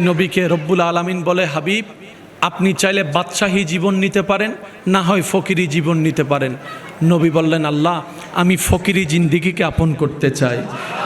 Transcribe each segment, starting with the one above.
নবীকে রব্বুল আলামিন বলে, হাবিব, আপনি চাইলে বাদশাহী জীবন নিতে পারেন, না হয় ফকিরি জীবন নিতে পারেন। নবী বললেন, আল্লাহ, আমি ফকিরি জিন্দিগিকে আপন করতে চাই।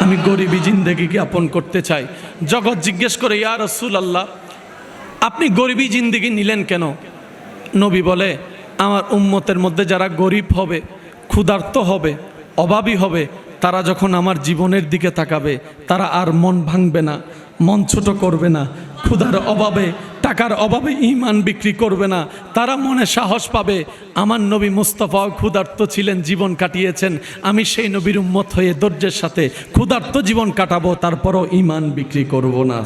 আমি গরিবী জিন্দিগিকে আপন করতে চাই। জগৎ জিজ্ঞেস করে, ইয়া রসুল আল্লাহ আপনি গরিবী জিন্দিগি নিলেন কেন? নবী বলে, আমার উম্মতের মধ্যে যারা গরিব হবে, ক্ষুধার্ত হবে, অভাবী হবে, তারা যখন আমার জীবনের দিকে তাকাবে, তারা আর মন ভাঙবে না। মন ছোট করবে না। ক্ষুধার অভাবে, টাকার অভাবে ইমান বিক্রি করবে না। তারা মনে সাহস পাবে, আমার নবী মুস্তফাও ক্ষুধার্ত ছিলেন, জীবন কাটিয়েছেন। আমি সেই নবীর উম্মত হয়ে ধৈর্যের সাথে ক্ষুধার্ত জীবন কাটাবো, তারপরও ইমান বিক্রি করব না।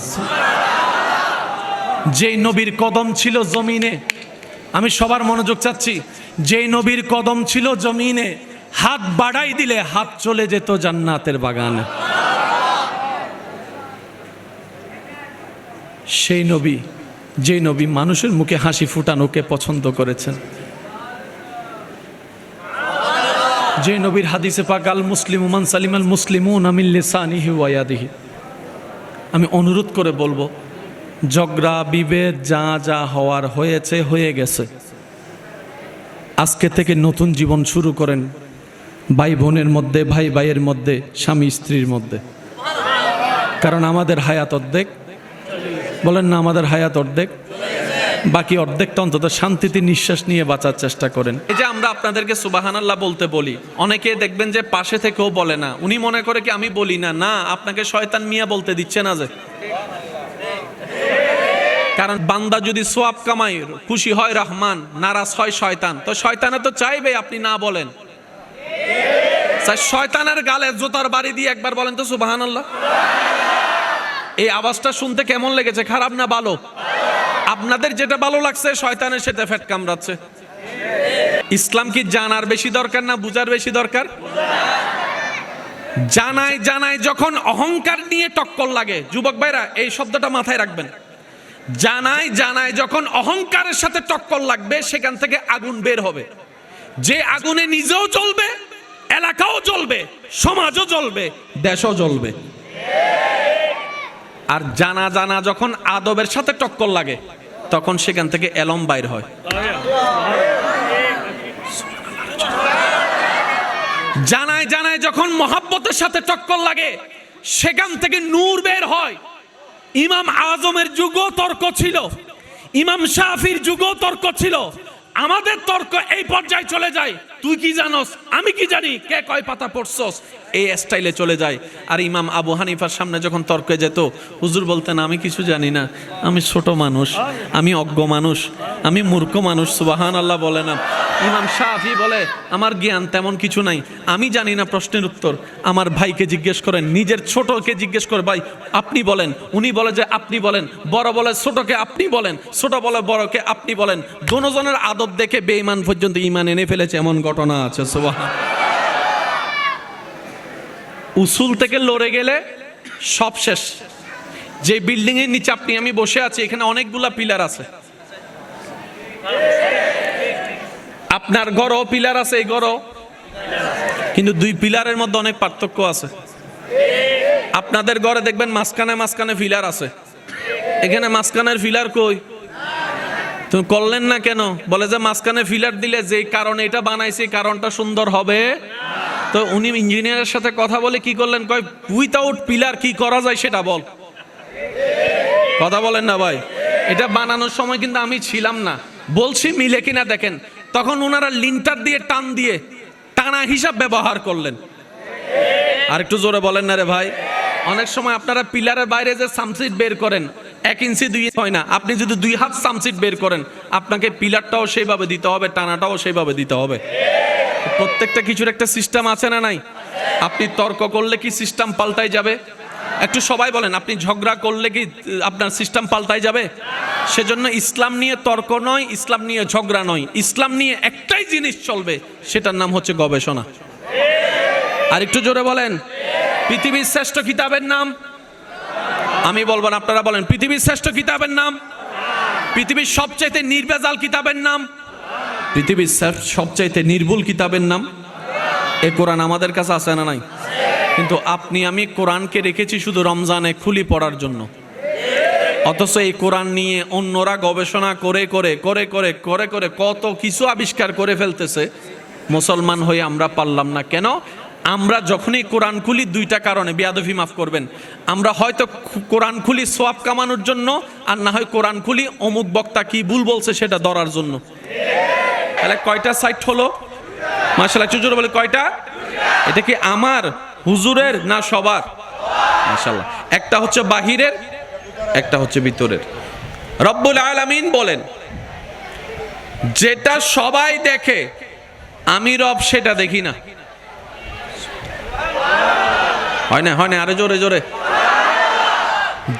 যেই নবীর কদম ছিল জমিনে, আমি সবার মনোযোগ চাচ্ছি, যেই নবীর কদম ছিল জমিনে, হাত বাড়াই দিলে হাত চলে যেত জান্নাতের বাগানে। সেই নবী যে নবী মানুষের মুখে হাসি ফুটানোকে পছন্দ করেছেন। যে নবীর হাদিসে পাক, আল মুসলিম উমান সালিম আল মুসলিমুন আমিল লিসানিহি ওয়ায়াদিহি আমি অনুরোধ করে বলব ঝগড়া বিভেদ যা যা হওয়ার হয়েছে, হয়ে গেছে। আজকে থেকে নতুন জীবন শুরু করেন ভাই বোনের মধ্যে ভাই ভাইয়ের মধ্যে স্বামী স্ত্রীর মধ্যে। কারণ আমাদের হায়াত অর্ধেক বলেন না, আমাদের হায়াত অর্ধেক। বাকি অর্ধেকটা অন্তত শান্তিতে নিঃশ্বাস নিয়ে বাঁচার চেষ্টা করেন। এই যে আমরা আপনাদেরকে সুবাহানাল্লাহ বলতে বলি, অনেকে দেখবেন যে পাশে থেকেও বলে না। উনি মনে করে কি আমি বলি না? না, আপনাকে শয়তান মিয়া বলতে দিচ্ছে না যে। কারণ বান্দা যদি সোয়াব কামাই খুশি হয় রহমান, নারাজ হয় শয়তান। তো শয়তানে তো চাইবে আপনি না বলেন। শয়তানের গালে জুতার বাড়ি দিয়ে একবার বলেন তো সুবাহান আল্লাহ এই আওয়াজটা শুনতে কেমন লেগেছে? খারাপ না ভালো? আপনাদের যেটা ভালো লাগছে, শয়তানের সাথে ফেট কামড়াচ্ছে। ইসলাম কি জানার বেশি দরকার না বুঝার বেশি দরকার? জানায় জানায় যখন অহংকার নিয়ে টক্কর লাগে। যুবক ভাইরা, এই শব্দটা মাথায় রাখবেন। জানায় জানায় যখন অহংকারের সাথে টক্কর লাগবে, সেখান থেকে আগুন বের হবে। যে আগুনে নিজেও চলবে এলাকাও চলবে সমাজও চলবে দেশও জ্বলবে। আর জানা জানা যখন আদবের সাথে টক্কর লাগে, তখন সেখান থেকে এলম বাইর হয়। জানায় জানায় যখন মহাব্বতের সাথে টক্কর লাগে, সেখান থেকে নূর বের হয়। ইমাম আজমের যুগও তর্ক ছিল, ইমাম শাফির যুগও তর্ক ছিল। আমাদের তর্ক এই পর্যায়ে চলে যায়। তুই কি জানোস? আমি কি জানি? কে কয় পাতা পড়ছস? এই স্টাইলে চলে যায়। আর ইমাম আবু হানিফার সামনে যখন তর্কে যেত, হুজুর বলতেন, আমি কিছু জানি না। আমি ছোট মানুষ। আমি অজ্ঞ মানুষ। আমি মূর্খ মানুষ। সুবাহান আল্লাহ বলে না। ইমাম শাহি বলে, আমার জ্ঞান তেমন কিছু নাই। আমি জানি না প্রশ্নের উত্তর। আমার ভাইকে জিজ্ঞেস করেন, নিজের ছোটকে জিজ্ঞেস করে ভাই, আপনি বলেন। উনি বলে যে, আপনি বলেন। বড় বলে, ছোটকে আপনি বলেন। ছোট বলে, বড়কে আপনি বলেন। দোনোজনের আদব দেখে বেঈমান পর্যন্ত ইমান এনে ফেলেছে, এমন ঘটনা আছে, সুবহান। উসুল থেকে লড়ে গেলে সব শেষ। যে বিল্ডিং এর নিচে আপনি, আমি বসে আছি, এখানে অনেকগুলা পিলার আছে। আপনার ঘরও পিলার আছে, এই ঘরও। কিন্তু দুই পিলারের মধ্যে অনেক পার্থক্য আছে। আপনাদের ঘরে দেখবেন মাঝখানে মাঝখানে ফিলার আছে। এখানে মাঝখানের ফিলার কই? তুমি করলেন না কেন? বলে যে মাঝখানে ফিলার দিলে যে কারণে এটা বানাইছে কারণটা সুন্দর হবে। তো উনি ইঞ্জিনিয়ারের সাথে কথা বলে কি করলেন? কয় উইথাউট পিলার কি করা যায় সেটা বল। কথা বলেন না ভাই। এটা বানানোর সময় কিন্তু আমি ছিলাম না। বলছি মিলে কিনা দেখেন। তখন ওনারা লিন্টার দিয়ে, টান দিয়ে, টানা হিসাব ব্যবহার করলেন। আর একটু জোরে বলেন না রে ভাই। অনেক সময় আপনারা পিলারের বাইরে যে সামসিট বের করেন এক ইঞ্চি, দুই হয় না। আপনি যদি দুই হাত সামসিট বের করেন, আপনাকে পিলারটাও সেইভাবে দিতে হবে, টানাটাও সেইভাবে দিতে হবে। প্রত্যেকটা কিছুর একটা সিস্টেম আছে না নাই? আপনি তর্ক করলে কি সিস্টেম পাল্টাই যাবে? একটু সবাই বলেন, আপনি ঝগড়া করলে কি আপনার সিস্টেম পাল্টাই যাবে? সেজন্য ইসলাম নিয়ে তর্ক নয়, ইসলাম নিয়ে ঝগড়া নয়। ইসলাম নিয়ে একটাই জিনিস চলবে, সেটার নাম হচ্ছে গবেষণা। আর একটু জোরে বলেন। পৃথিবীর শ্রেষ্ঠ কিতাবের নাম? আমি বলব না, আপনারা বলেন, পৃথিবীর শ্রেষ্ঠ কিতাবের নাম? পৃথিবীর সবচাইতে নির্বেজাল কিতাবের নাম? পৃথিবীর সবচাইতে নির্ভুল কিতাবের নাম? এ কোরআন আমাদের কাছে আছে না নাই? কিন্তু আপনি, আমি কোরআনকে রেখেছি শুধু রমজানে খুলি পড়ার জন্য। অথচ এই কোরআন নিয়ে অন্যরা গবেষণা করে করে করে করে করে করে কত কিছু আবিষ্কার করে ফেলতেছে। মুসলমান হয়ে আমরা পারলাম না। কেন? আমরা যখনই কোরআন খুলি, দুইটা কারণে বিয়াদফি মাফ করবেন। আমরা হয়তো কোরআন খুলি, সোয়াব কামানোর জন্য, আর না হয় কোরআন খুলি, অমুক বক্তা কি ভুল বলছে সেটা ধরার জন্য। তাহলে কয়টা সাইট হলো? মাসাল্লাহ চুজুর বলে, কয়টা? এটা কি আমার, হুজুরের, না সবার? মাশাল্লাহ একটা হচ্ছে বাহিরের, একটা হচ্ছে ভিতরের। রব্বুল আলামিন বলেন, যেটা সবাই দেখে, আমি রব সেটা দেখি না। হয় না হয় না, আরে জোরে জোরে।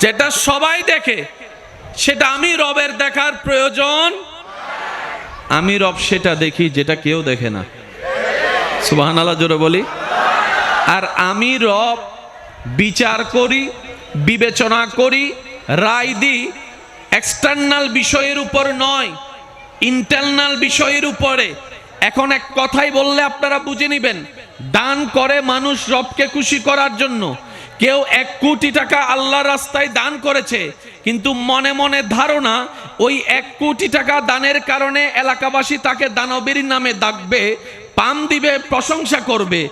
যেটা সবাই দেখে, সেটা আমি রবের দেখার প্রয়োজন। আমি রব সেটা দেখি, যেটা কেউ দেখে না। সুবাহান আল্লাহ জোরে বলি। আর আমি রব বিচার করি, বিবেচনা করি, রায় দিই। এক্সটার্নাল বিষয়ের উপর নয় ইন্টারনাল বিষয়ের উপরে। এখন এক কথাই বললে আপনারা বুঝে নেবেন দান করে মানুষ রবকে খুশি করার জন্য। কেউ এক কোটি টাকা আল্লাহ রাস্তায় দান করেছে, কিন্তু মনে মনে ধারণা ওই এক কোটি টাকা দানের কারণে এলাকাবাসী তাকে দানবীর নামে ডাকবে, পাম দিবে, প্রশংসা করবে।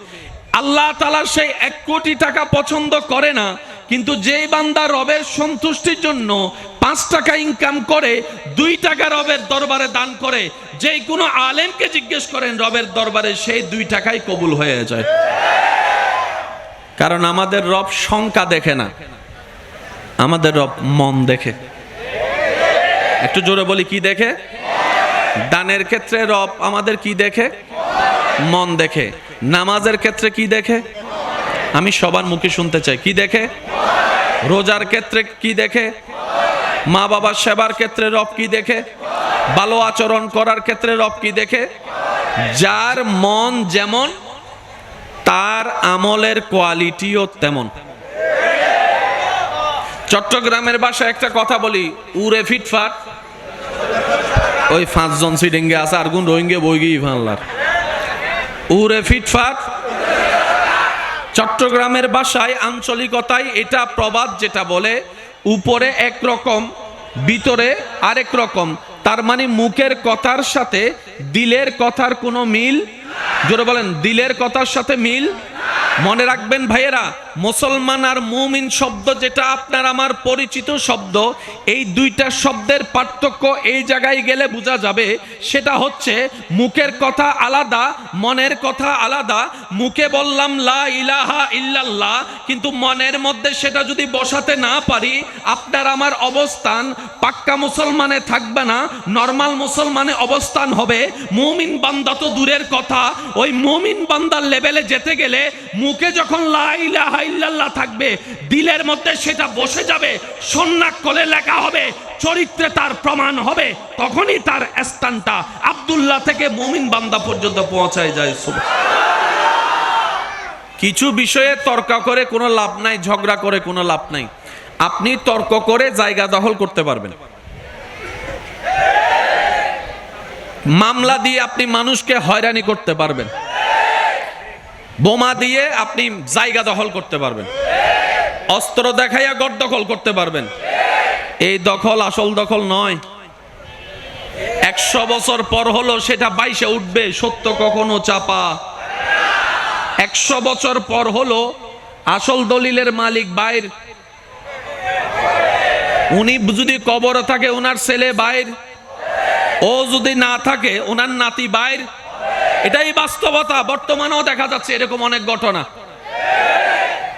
আল্লাহ তালা সেই এক কোটি টাকা পছন্দ করে না কিন্তু যেই বান্দা রবের সন্তুষ্টির জন্য পাঁচ টাকা ইনকাম করে, দুই টাকা রবের দরবারে দান করে যে কোনো আলেমকে জিজ্ঞেস করেন, রবের দরবারে সেই দুই টাকাই কবুল হয়ে যায়। কারণ আমাদের রব শঙ্কা দেখে না, আমাদের রব মন দেখে। একটু জোরে বলি, কি দেখে? দানের ক্ষেত্রে রব আমাদের কি দেখে? মন দেখে। নামাজের ক্ষেত্রে কি দেখে? আমি সবার মুখে শুনতে চাই। কি দেখে? রোজার ক্ষেত্রে কি দেখে? মা বাবার সেবার ক্ষেত্রে রব কি দেখে? ভালো আচরণ করার ক্ষেত্রে রব কি দেখে? যার মন যেমন, তার আমলের কোয়ালিটিও তেমন। চট্টগ্রামের বাসায় একটা কথা বলি, উড়ে ফিটফাট। ওই পাঁচজন সিডিঙ্গে আছে আর গুণ রোহিঙ্গে বই বইগি ফানলার উড়ে ফিটফাট চট্টগ্রামের বাসায় আঞ্চলিকতায় এটা প্রবাদ যেটা বলে, উপরে এক রকম, ভিতরে আরেক রকম। তার মানে মুখের কথার সাথে দিলের কথার কোনো মিল? জোরে বলেন, দিলের কথার সাথে মিল? মনে রাখবেন ভাইয়েরা মুসলমান আর মুমিন শব্দ যেটা আপনার আমার পরিচিত শব্দ, এই দুইটা শব্দের পার্থক্য এই জায়গায় গেলে বোঝা যাবে। সেটা হচ্ছে মুখের কথা আলাদা, মনের কথা আলাদা। মুখে বললাম, লা ইলাহা ইল্লাল্লাহ কিন্তু মনের মধ্যে সেটা যদি বসাতে না পারি, আপনার আমার অবস্থান পাক্কা মুসলমানে থাকবে না, নর্মাল মুসলমানে অবস্থান হবে। মুমিন বান্দা তো দূরের কথা। ওই মুমিন বান্দার লেভেলে যেতে গেলে মুখে যখন লা ইলাহা ইল্লাল্লাহ থাকবে, দিলের মধ্যে সেটা বসে যাবে লেখা হবে, চরিত্রে তার প্রমাণ হবে, তখনই তার স্থানটা আব্দুল্লাহ থেকে মুমিন বান্দা পর্যন্ত পৌঁছায় যায় কিছু বিষয়ে তর্ক করে কোনো লাভ নাই, ঝগড়া করে কোনো লাভ নাই। আপনি তর্ক করে জায়গা দখল করতে পারবেন। মামলা দিয়ে আপনি মানুষকে হয়রানি করতে পারবেন। বোমা দিয়ে আপনি জায়গা দখল করতে পারবেন। অস্ত্র দেখাইয়া গড় দখল করতে পারবেন। এই দখল আসল দখল নয়। একশো বছর পর হলো সেটা বাইশে উঠবে, সত্য কখনো চাপা। একশো বছর পর হলো আসল দলিলের মালিক বাইর। উনি যদি কবর থাকে ওনার ছেলে বাইর। ও যদি না থাকে ওনার নাতি বাইর। এটাই বাস্তবতা। বর্তমানেও দেখা যাচ্ছে এরকম অনেক ঘটনা।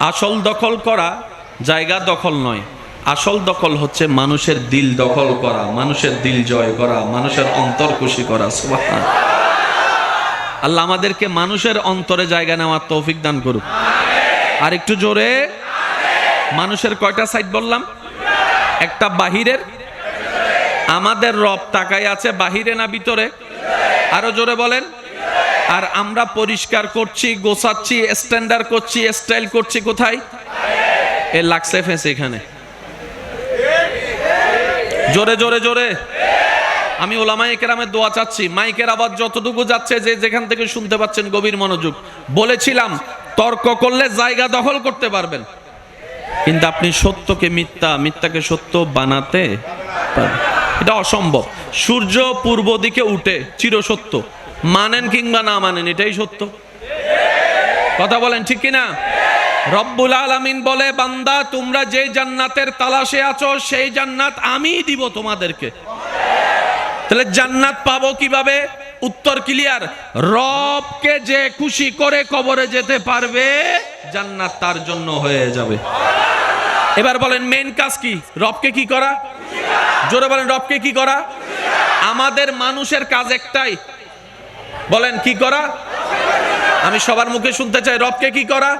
আসল দখল করা জায়গা দখল নয়। আসল দখল হচ্ছে মানুষের দিল দখল করা, মানুষের দিল জয় করা, মানুষের অন্তর খুশি করা আল্লাহ আমাদেরকে মানুষের অন্তরে জায়গা নেওয়ার তৌফিক দান করুক। আর একটু জোরে, মানুষের কয়টা সাইড বললাম? একটা বাহিরের। আমাদের রব তাকাই আছে বাহিরে না ভিতরে? আরও জোরে বলেন। আর আমরা পরিষ্কার করছি, গোছাচ্ছি স্ট্যান্ডার্ড করছি স্টাইল করছি, কোথায়? এ লাগছে ফেঁসে এখানে। জোরে জোরে জোরে। আমি ওলামাই কেরামের দোয়া চাচ্ছি। মাইকের আবার যতটুকু যাচ্ছে, যে যেখান থেকে শুনতে পাচ্ছেন গভীর মনোযোগ। বলেছিলাম, তর্ক করলে জায়গা দখল করতে পারবেন। কিন্তু আপনি সত্যকে মিথ্যা, মিথ্যাকে সত্য বানাতে এটা অসম্ভব। সূর্য পূর্ব দিকে উঠে, চিরসত্য। মানেন কিংবা না মানেন, এটাই সত্য। কথা বলেন ঠিক কিনা? রব্বুল আলামিন বলে, বান্দা, তোমরা যে জান্নাতের তালাশে আছো, সেই জান্নাত আমিই দিব তোমাদেরকে। তাহলে জান্নাত পাবো কীভাবে? উত্তর ক্লিয়ার রবকে যে খুশি করে কবরে যেতে পারবে, জান্নাত তার জন্য হয়ে যাবে। এবার বলেন মেন কাজ কি? রবকে কি করা? জোরে বলেন, রবকে কি করা? আমাদের মানুষের কাজ একটাই বলেন, কি করা? আমি সবার মুখে শুনতে চাই, রবকে কি করা?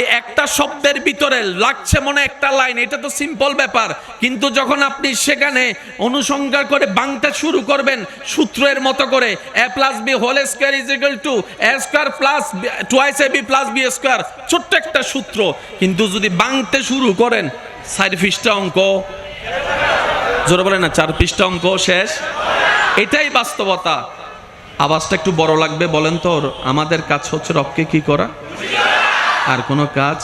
এই একটা শব্দের ভিতরে লাগছে মনে একটা লাইন, এটা তো সিম্পল ব্যাপার। কিন্তু যখন আপনি সেখানে অনুসংখ্যা করে বাংতে শুরু করবেন, সূত্রের মতো করে, A plus B whole square is equal to A square plus twice A B plus B square ছোট্ট একটা সূত্র। কিন্তু যদি বাংতে শুরু করেন সাইড ফিসটা অঙ্ক। জোরে বলে না, চার পৃষ্ঠা অঙ্ক শেষ? এটাই বাস্তবতা। আওয়াজটা একটু বড় লাগবে, বলেন তো আমাদের কাজ হচ্ছে রবকে কি করা? আর কোনো কাজ?